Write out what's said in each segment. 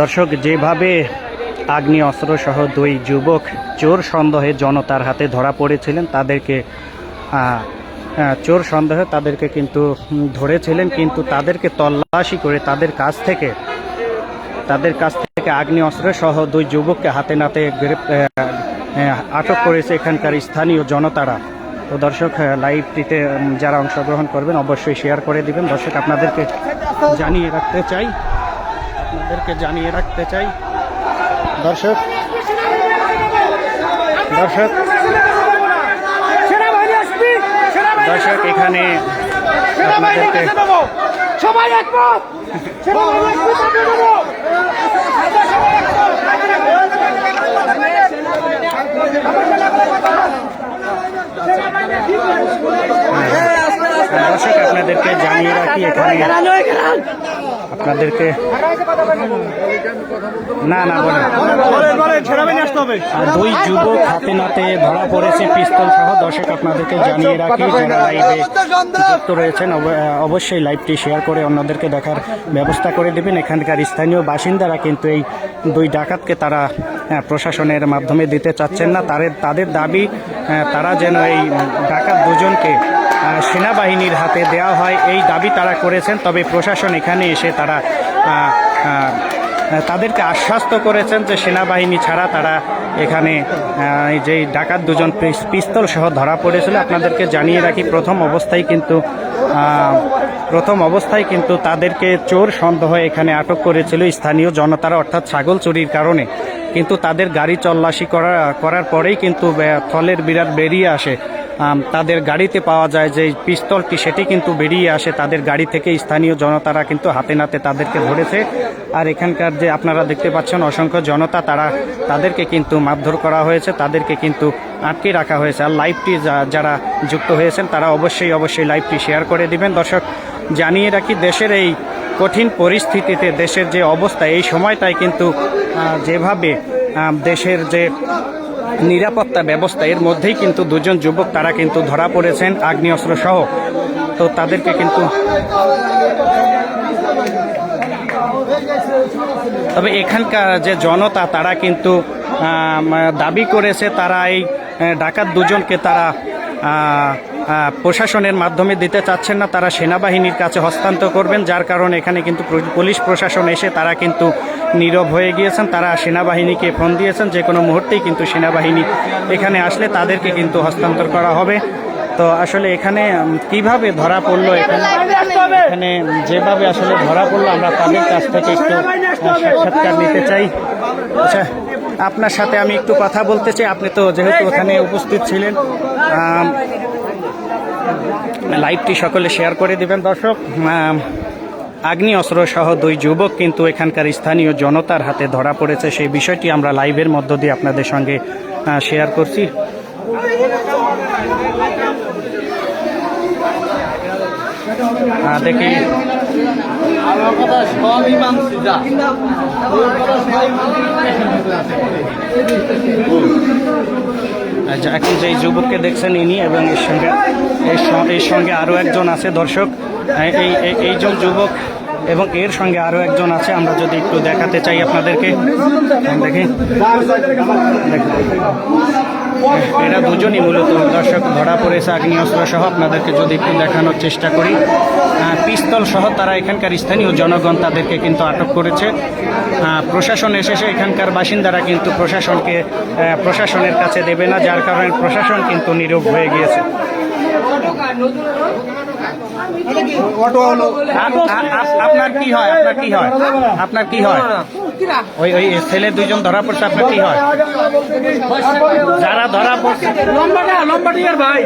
দর্শক, যেভাবে আগ্নেয় অস্ত্রসহ দুই যুবক চোর সন্দেহে জনতার হাতে ধরা পড়েছিলেন, তাদেরকে চোর সন্দেহে তাদেরকে কিন্তু ধরেছিলেন, কিন্তু তাদেরকে তল্লাশি করে তাদের কাছ থেকে, তাদের কাছ থেকে আগ্নেয় অস্ত্র সহ দুই যুবককে হাতে নাতে আটক করেছে এখানকার স্থানীয় জনতারা। তো দর্শক লাইভটিতে যারা অংশগ্রহণ করবেন, অবশ্যই শেয়ার করে দিবেন। দর্শক, আপনাদেরকে জানিয়ে রাখতে চাই আপনাদেরকে জানিয়ে রাখতে চাই। দর্শক দর্শক দর্শক এখানে আপনাদেরকে সবাই একমত! দর্শক আপনাদেরকে জানিয়ে রাখি এখানে আপনাদেরকে না না দুই যুবক হাতে নাতে ধরা পড়েছে, পিস্তল সহ, দর্শক আপনাদেরকে জানিয়ে রাখি, যারা লাইভে যুক্ত রয়েছেন, অব- অবশ্যই লাইভটি শেয়ার করে অন্যদেরকে দেখার ব্যবস্থা করে দেবেন। এখানকার স্থানীয় বাসিন্দারা কিন্তু এই দুই ডাকাতকে তারা প্রশাসনের মাধ্যমে দিতে চাচ্ছেন না। তাদের তাদের দাবি তারা যেন এই ডাকাত দুজনকে সেনাবাহিনীর হাতে দেওয়া হয়। এই দাবি তারা করেছেন, তবে প্রশাসন এখানে এসে তারা তাদেরকে আশ্বস্ত করেছেন যে সেনাবাহিনী ছাড়া তারা এখানে যে ডাকাত দুজন পিস- পিস্তল সহ ধরা পড়েছিল। আপনাদেরকে জানিয়ে রাখি, প্রথম অবস্থায় কিন্তু প্রথম অবস্থায় কিন্তু তাদেরকে চোর সন্দেহ এখানে আটক করেছিল স্থানীয় জনতারা, অর্থাৎ ছাগল চুরির কারণে। কিন্তু তাদের গাড়ি তল্লাশি করা, করার পরেই কিন্তু থলের বিরাট বেরিয়ে আসে। তাদের গাড়িতে পাওয়া যায় যে পিস্তলটি, সেটি কিন্তু বেরিয়ে আসে তাদের গাড়ি থেকে। স্থানীয় জনতারা কিন্তু হাতে নাতে তাদেরকে ধরেছে। আর এখানকার যে আপনারা দেখতে পাচ্ছেন, অসংখ্য জনতা, তারা তাদেরকে কিন্তু মারধর করা হয়েছে, তাদেরকে কিন্তু আটকে রাখা হয়েছে। আর লাইভটি যারা যুক্ত হয়েছেন, তারা অবশ্যই অবশ্যই লাইভটি শেয়ার করে দিবেন। দর্শক, জানিয়ে রাখি, দেশের এই কঠিন পরিস্থিতিতে দেশের যে অবস্থা, এই সময়টায় কিন্তু যেভাবে দেশের যে নিরাপত্তা ব্যবস্থা, এর মধ্যেই কিন্তু দুজন যুবক, তারা কিন্তু ধরা পড়েছেন, আগ্নেয়াস্ত্র সহ। তো তাদেরকে কিন্তু তবে এখানকার যে জনতা, তারা কিন্তু দাবি করেছে, তারা এই ডাকাত দুজনকে তারা প্রশাসনের মাধ্যমে দিতে চাচ্ছেন না, তারা সেনাবাহিনীর কাছে হস্তান্তর করবেন, যার কারণে এখানে কিন্তু পুলিশ প্রশাসন এসে তারা কিন্তু নীরব হয়ে গিয়েছেন, তারা সেনাবাহিনীকে ফোন দিয়েছেন, যে কোনো মুহূর্তেই কিন্তু সেনাবাহিনী এখানে আসলে তাদেরকে কিন্তু হস্তান্তর করা হবে। তো আসলে এখানে কীভাবে ধরা পড়ল এখানে? এখানে যেভাবে আসলে ধরা পড়ল, আমরা তাদের কাছ থেকে একটু সাক্ষাৎকার নিতে চাই। আচ্ছা আপনার সাথে আমি একটু কথা বলতে চাই, আপনি তো যেহেতু ওখানে উপস্থিত ছিলেন লাইভটি সকলে শেয়ার করে দিবেন, দর্শক। আগ্নি অস্ত্র সহ দুই যুবক কিন্তু এখানকার স্থানীয় জনতার হাতে ধরা পড়েছে। সেই বিষয়টি আমরা লাইভের মধ্য দিয়ে আপনাদের সঙ্গে শেয়ার করছি। দেখি। এখন যে যুবককে দেখছেন ইনি এবং এর সঙ্গে এর সঙ্গে আরও একজন আছে দর্শক। এই- এইজন যুবক এবং এর সঙ্গে আরও একজন আছে, আমরা যদি একটু দেখাতে চাই আপনাদেরকে। দেখি। এরা দুজনই মূলত দর্শক ধরা পড়েছে আগ্নেয়াস্ত্র সহ। আপনাদেরকে যদি একটু দেখানোর চেষ্টা করি। পিস্তল সহ তারা এখানকার স্থানীয় জনগণ তাদেরকে কিন্তু আটক করেছে। প্রশাসন এসেছে, এখানকার বাসিন্দারা কিন্তু প্রশাসনকে প্রশাসনের কাছে দেবে না, যার কারণে প্রশাসন কিন্তু নীরব হয়ে গিয়েছে। আপনার কি হয় আপনার কি হয় আপনার কি হয় ওই ওই ছেলে দুইজন ধরা পড়ছে আপনার কি হয় যারা ধরা পড়ছে লম্বাটা লম্বাটি আর ভাই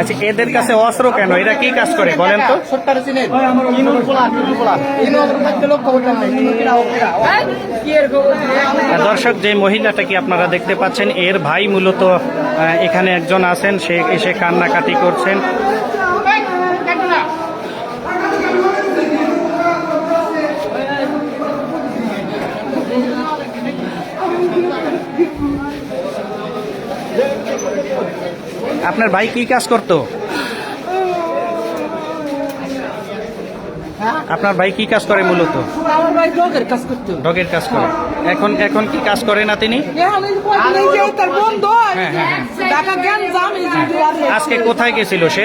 আচ্ছা এদের কাছে অস্ত্র কেন? এরা কি কাজ করে বলেন তো? দর্শক, যে মহিলাটাকে আপনারা দেখতে পাচ্ছেন? এর ভাই মূলত এখানে একজন আছেন। সে এসে কান্নাকাটি করছেন। আপনার ভাই কি কাজ করতো? হ্যাঁ আপনার ভাই কি কাজ করে মূলত? আমার ভাই ডগের কাজ করতো। ডগের কাজ করে। এখন এখন কি কাজ করে না তিনি? হ্যাঁ, হ্যাঁ, ঢাকা জ্ঞান জাম এই যে দুয়ার রে। আজকে কোথায় গেছিল সে?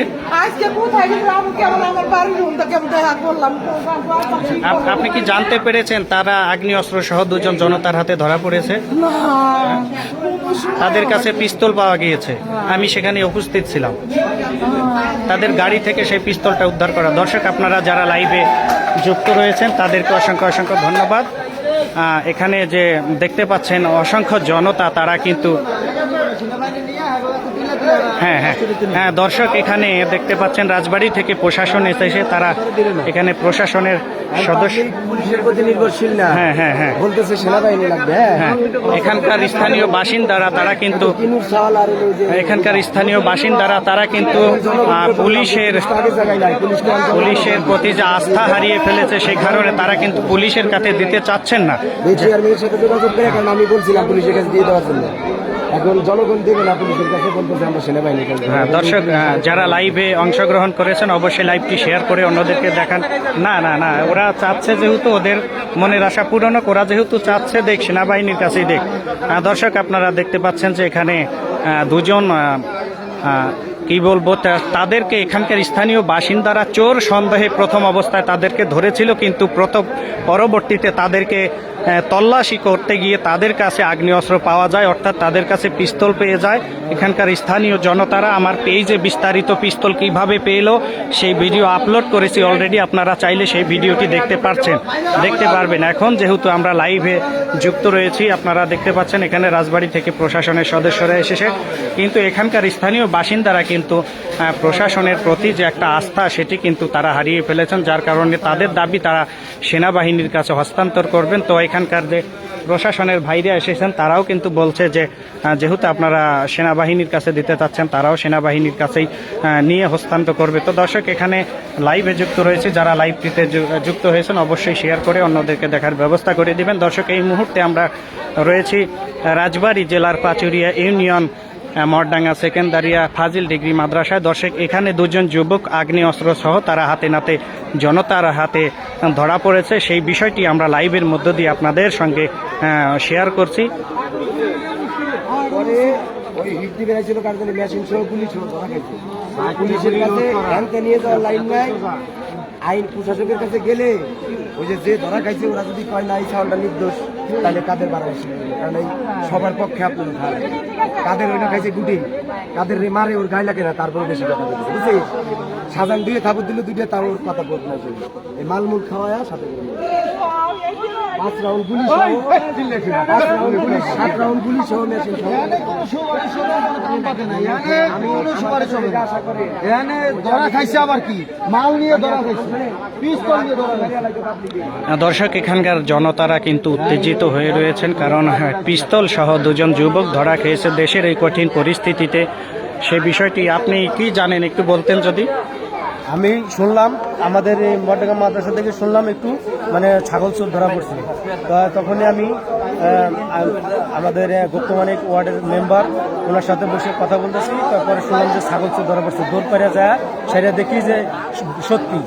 আপনি কি জানতে পেরেছেন তারা আগ্নেয় অস্ত্র সহ দুজন জনতার হাতে ধরা পড়েছে? তাদের কাছে পিস্তল পাওয়া গিয়েছে। আমি সেখানে উপস্থিত ছিলাম। তাদের গাড়ি থেকে সেই পিস্তলটা উদ্ধার করা। দর্শক, আপনারা যারা লাইভে যুক্ত রয়েছেন, তাদেরকে অসংখ্য অসংখ্য ধন্যবাদ। এখানে যে দেখতে পাচ্ছেন, অসংখ্য জনতা, তারা কিন্তু হ্যাঁ হ্যাঁ। হ্যাঁ দর্শক এখানে দেখতে পাচ্ছেন রাজবাড়ি থেকে প্রশাসন এসেছে তারা এখানে প্রশাসনের সদস্য পুলিশের নির্ভরশীল না। হ্যাঁ হ্যাঁ হ্যাঁ। বলতেছে সেনাবাহিনী লাগবে হ্যাঁ। হ্যাঁ এখানকার স্থানীয় বাসিন্দারা তারা কিন্তু এখানকার স্থানীয় বাসিন্দারা তারা কিন্তু পুলিশের পুলিশের প্রতি যে আস্থা হারিয়ে ফেলেছে সেই কারণে তারা কিন্তু পুলিশের কাছে দিতে চাচ্ছেন না। আমি বলছিলাম পুলিশের কাছে দিয়ে দেওয়ার জন্য। এখন জনগণ দেবে না পুলিশের কাছে বলতেছে আমরা হ্যাঁ দর্শক যারা লাইভে অংশগ্রহণ করেছেন, অবশ্যই লাইভটি শেয়ার করে অন্যদেরকে দেখান। না না না, ওরা চাচ্ছে যেহেতু ওদের মনের আশা পূরণ ওরা যেহেতু চাচ্ছে, দেখ, সেনাবাহিনীর কাছেই দেখ। দর্শক, আপনারা দেখতে পাচ্ছেন যে এখানে দুজন কি বলব তাদেরকে এখানকার স্থানীয় বাসিন্দারা চোর সন্দেহে প্রথম অবস্থায় তাদেরকে ধরেছিল, কিন্তু প্রথম পরবর্তীতে তাদেরকে তল্লাশি করতে গিয়ে তাদের কাছে আগ্নেয়াস্ত্র পাওয়া যায়, অর্থাৎ তাদের কাছে পিস্তল পেয়ে যায়। এখানকার স্থানীয় জনতারা আমার পেজে বিস্তারিত পিস্তল কীভাবে পেল, সেই ভিডিও আপলোড করেছি অলরেডি আপনারা চাইলে সেই ভিডিওটি দেখতে পাচ্ছেন দেখতে পারবেন। এখন যেহেতু আমরা লাইভে যুক্ত রয়েছি, আপনারা দেখতে পাচ্ছেন এখানে রাজবাড়ি থেকে প্রশাসনের সদস্যরা এসেছে। কিন্তু এখানকার স্থানীয় বাসিন্দারা কিন্তু প্রশাসনের প্রতি যে একটা আস্থা, সেটি কিন্তু তারা হারিয়ে ফেলেছেন। যার কারণে তাদের দাবি, তারা সেনাবাহিনীর কাছে হস্তান্তর করবেন। তো এখানকার যে প্রশাসনের ভাইরা এসেছেন, তারাও কিন্তু বলছে যে যেহেতু আপনারা সেনাবাহিনীর কাছে দিতে চাচ্ছেন, তারাও সেনাবাহিনীর কাছেই নিয়ে হস্তান্তর করবে। তো দর্শক, এখানে লাইভে যুক্ত রয়েছে, যারা লাইভটিতে যুক্ত হয়েছেন, অবশ্যই শেয়ার করে অন্যদেরকে দেখার ব্যবস্থা করে দিবেন। দর্শক, এই মুহূর্তে আমরা রয়েছি রাজবাড়ি জেলার পাচুরিয়া ইউনিয়ন মরডাঙ্গা সেকেন্দারিয়া ফাজিল ডিগ্রি মাদ্রাসায় দর্শক, এখানে দুজন যুবক আগ্নেয় অস্ত্র সহ তারা হাতে নাতে জনতার হাতে ধরা পড়েছে। সেই বিষয়টি আমরা লাইভের মধ্য দিয়ে আপনাদের সঙ্গে শেয়ার করছি। মেশিন পুলিশ পুলিশের কাছে নিয়ে যাওয়ার লাইন নাই। আইন প্রশাসকের কাছে গেলে ওই যে যে ধরা খাইছে, ওরা যদি কয় না, এই চাউলটা নির্দোষ, তাহলে কাদের বাড়াই কারণ এই সবার পক্ষে আপনার খায় কাদের ওইটা খাইছে গুটি, কাদের রে মারে, ওর গায়ে লাগে না, তারপরে বেশি কথা বলছে। সাজান দিয়ে থাপড় দিলে দুইটা তার ওর কথা বলতে এই মালমুল খাওয়ায় সাথে। পাঁচ রাউন্ড গুলি পাঁচ রাউন্ড গুলি সাত রাউন্ড গুলি সহ মেশিন সহ আমি আশা করি। এখানে ধরা খাইছে আবার কি? মাল নিয়ে ধরা খাইছে। পিস্তল নিয়ে ধরা দর্শক এখানকার জনতারা কিন্তু উত্তেজিত হয়ে রয়েছেন কারণ হ্যাঁ, পিস্তল সহ দুজন যুবক ধরা খেয়েছে দেশের এই কঠিন পরিস্থিতিতে। সে বিষয়টি আপনি কি জানেন একটু বলতেন যদি? আমি শুনলাম, আমাদের এই মাদ্রাসা থেকে শুনলাম একটু মানে ছাগল চোর ধরা পড়ছিল তখনই আমি আমাদের গুপ্তমানিক ওয়ার্ডের মেম্বার, ওনার সাথে বসে কথা বলতেছি, তারপরে শুনলাম যে ছাগল চোর ধরা পড়ছে। দৌড় পেরে যায় সেটা দেখি যে সত্যি।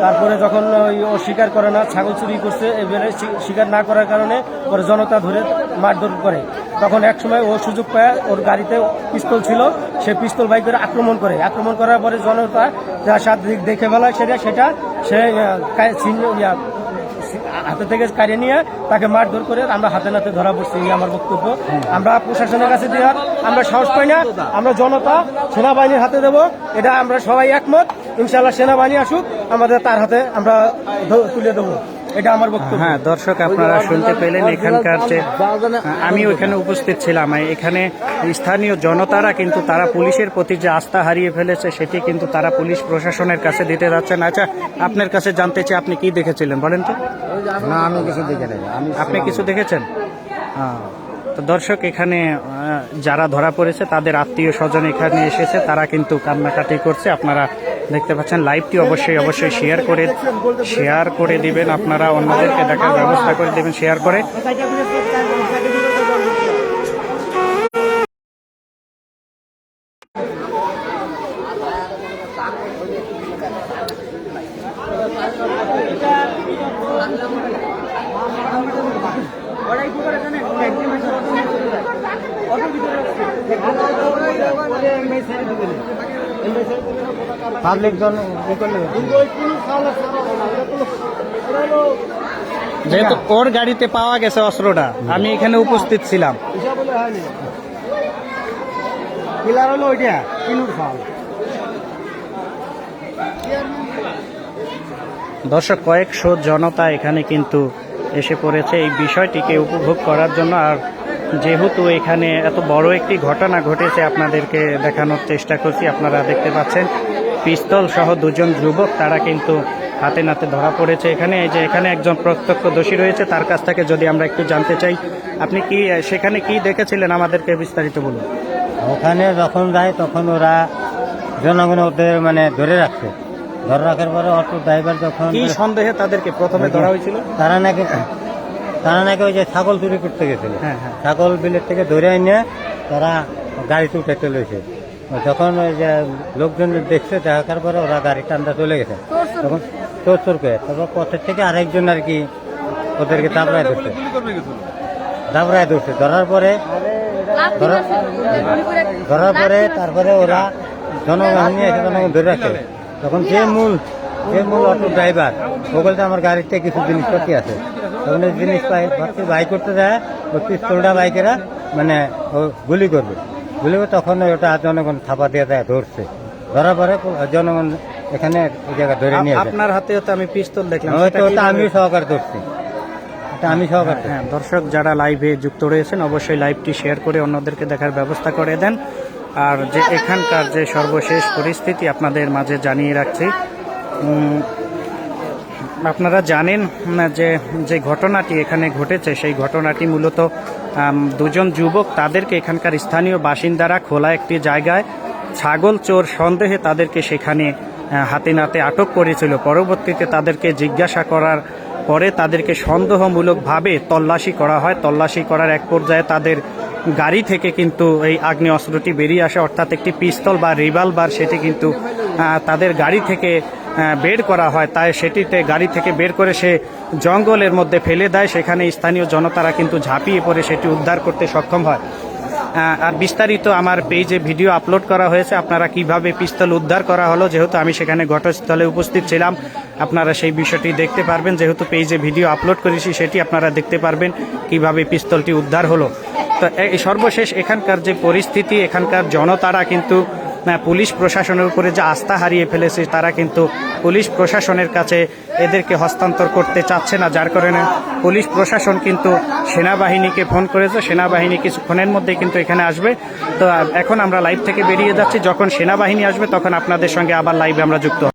তারপরে যখন ওই ও স্বীকার করে না, ছাগল চুরি করছে, এবারে স্বী- স্বীকার না করার কারণে পরে জনতা ধরে মারধর করে। তখন এক সময় ও সুযোগ পায়, ওর গাড়িতে পিস্তল ছিল, সে পিস্তল বাইক করে আক্রমণ করে। আক্রমণ করার পরে জনতা যা সাথে দেখে ফেলায় সেটা সেটা সে হাতে থেকে কাড়িয়ে নিয়ে তাকে মারধর করে আমরা হাতে নাতে ধরা পড়ছি আমার বক্তব্য। আমরা প্রশাসনের কাছে দেওয়ার আমরা সাহস পাই না, আমরা জনতা সেনাবাহিনীর হাতে দেব, এটা আমরা সবাই একমত। ইনশাল্লাহ সেনাবাহিনী আসুক, আমাদের তার হাতে আমরা তুলে দেবো। এটা আমার বক্তব্য। হ্যাঁ দর্শক আপনারা শুনতে পেলেন এখানকার যে আমি ওইখানে উপস্থিত ছিলাম। এখানে স্থানীয় জনতারা কিন্তু তারা পুলিশের প্রতি যে আস্থা হারিয়ে ফেলেছে সেটি কিন্তু তারা পুলিশ প্রশাসনের কাছে দিতে যাচ্ছেন। আচ্ছা আপনার কাছে জানতে চাই আপনি কি দেখেছিলেন বলেন তো? না আমি কিছু দেখে আপনি কিছু দেখেছেন? আহ, তো দর্শক এখানে যারা ধরা পড়েছে তাদের আত্মীয় স্বজন এখানে এসেছে তারা কিন্তু কান্নাকাটি করছে। আপনারা দেখতে পাচ্ছেন লাইভটি অবশ্যই অবশ্যই শেয়ার করে শেয়ার করে দিবেন। আপনারা অন্যদেরকে দেখার ব্যবস্থা করে দিবেন শেয়ার করে। পাবলিক জন যেহেতু ওর গাড়িতে পাওয়া গেছে অস্ত্রটা আমি এখানে উপস্থিত ছিলাম। কিলার হলো ওইটা কিনুর ফাল দর্শক কয়েকশো জনতা এখানে কিন্তু এসে পড়েছে এই বিষয়টিকে উপভোগ করার জন্য আর যেহেতু এখানে এত বড় একটি ঘটনা ঘটেছে আপনাদেরকে দেখানোর চেষ্টা করছি আপনারা দেখতে পাচ্ছেন। পিস্তল সহ দুজন যুবক তারা কিন্তু হাতে নাতে ধরা পড়েছে এখানে। এই যে এখানে একজন প্রত্যক্ষদর্শী রয়েছে তার কাছ থেকে যদি আমরা একটু জানতে চাই আপনি কি সেখানে কি দেখেছিলেন আমাদেরকে বিস্তারিত বলুন? ওখানে যখন যায় তখন ওরা জনগণ ওদের মানে ধরে রাখছে ধরে রাখার পরে অটো ড্রাইভার যখন কি সন্দেহে তাদেরকে প্রথমে ধরা হয়েছিল? তারা নাকি তারা নাকি ওই যে ছাগল চুরি করতে গেছিল। হ্যাঁ, হ্যাঁ। ছাগল বিলের থেকে ধরে এনে তারা গাড়িতে উঠে চলেছে যখন ওই যে লোকজন দেখছে দেখার পরে ওরা গাড়ি টান্দা চলে গেছে। তখন চোর চোর করে। তারপর পথের থেকে আরেকজন আর কি ওদেরকে দাবড়ায় ধরছে। দাবড়ায় ধরছে। ধরার পরে ধরা- ধরার পরে তারপরে ওরা জনগণ নিয়ে এসে জনগণ ধরে রাখে। তখন যে মূল যে মূল অটো ড্রাইভার ও বলতে আমার গাড়িতে কিছু জিনিসপাতি আছে। তখন জিনিস পাই ভাবছি বাই করতে যায় ওই পিস্তলটা বাইকেরা মানে ও গুলি করবে। গুলি করে তখন ওটা জনগণ থাপা দিয়ে দেয় ধরছে। ধরার পরে জনগণ এখানে ওই জায়গা ধরে নিয়ে আপনার হাতে তো আমি পিস্তল দেখলাম ওটা আমি সহকার ধরছি। আমি সহকার হ্যাঁ দর্শক যারা লাইভে যুক্ত রয়েছেন অবশ্যই লাইভটি শেয়ার করে অন্যদেরকে দেখার ব্যবস্থা করে দেন। আর যে এখানকার যে সর্বশেষ পরিস্থিতি আপনাদের মাঝে জানিয়ে রাখছি আপনারা জানেন যে যে ঘটনাটি এখানে ঘটেছে, সেই ঘটনাটি মূলত দুজন যুবক তাদেরকে এখানকার স্থানীয় বাসিন্দারা খোলা একটি জায়গায় ছাগল চোর সন্দেহে তাদেরকে সেখানে হাতে নাতে আটক করেছিল। পরবর্তীতে তাদেরকে জিজ্ঞাসা করার পরে তাদেরকে সন্দেহমূলকভাবে তল্লাশি করা হয়। তল্লাশি করার এক পর্যায়ে তাদের গাড়ি থেকে কিন্তু এই আগ্নেয় অস্ত্রটি বেরিয়ে আসে, অর্থাৎ একটি পিস্তল বা রিভলভার, সেটি কিন্তু তাদের গাড়ি থেকে বের করা হয়, তাই সেটিতে গাড়ি থেকে বের করে সে জঙ্গলের মধ্যে ফেলে দেয়। সেখানে স্থানীয় জনতারা কিন্তু ঝাঁপিয়ে পড়ে, সেটি উদ্ধার করতে সক্ষম হয়। আর বিস্তারিত আমার পেজে ভিডিও আপলোড করা হয়েছে। আপনারা কীভাবে পিস্তল উদ্ধার করা হলো, যেহেতু আমি সেখানে ঘটনাস্থলে উপস্থিত ছিলাম, আপনারা সেই বিষয়টি দেখতে পারবেন। যেহেতু পেজে ভিডিও আপলোড করেছি, সেটি আপনারা দেখতে পারবেন কীভাবে পিস্তলটি উদ্ধার হলো। তো সর্বশেষ এখানকার যে পরিস্থিতি, এখানকার জনতারা কিন্তু পুলিশ প্রশাসনের উপরে যে আস্থা হারিয়ে ফেলেছে, তারা কিন্তু পুলিশ প্রশাসনের কাছে এদেরকে হস্তান্তর করতে চাচ্ছে না। যার কারণে পুলিশ প্রশাসন কিন্তু সেনাবাহিনীকে ফোন করেছে। সেনাবাহিনী কিছুক্ষণের মধ্যেই কিন্তু এখানে আসবে। তো, এখন আমরা লাইভ থেকে বেরিয়ে যাচ্ছি। যখন সেনাবাহিনী আসবে, তখন আপনাদের সঙ্গে আবার লাইভে আমরা যুক্ত।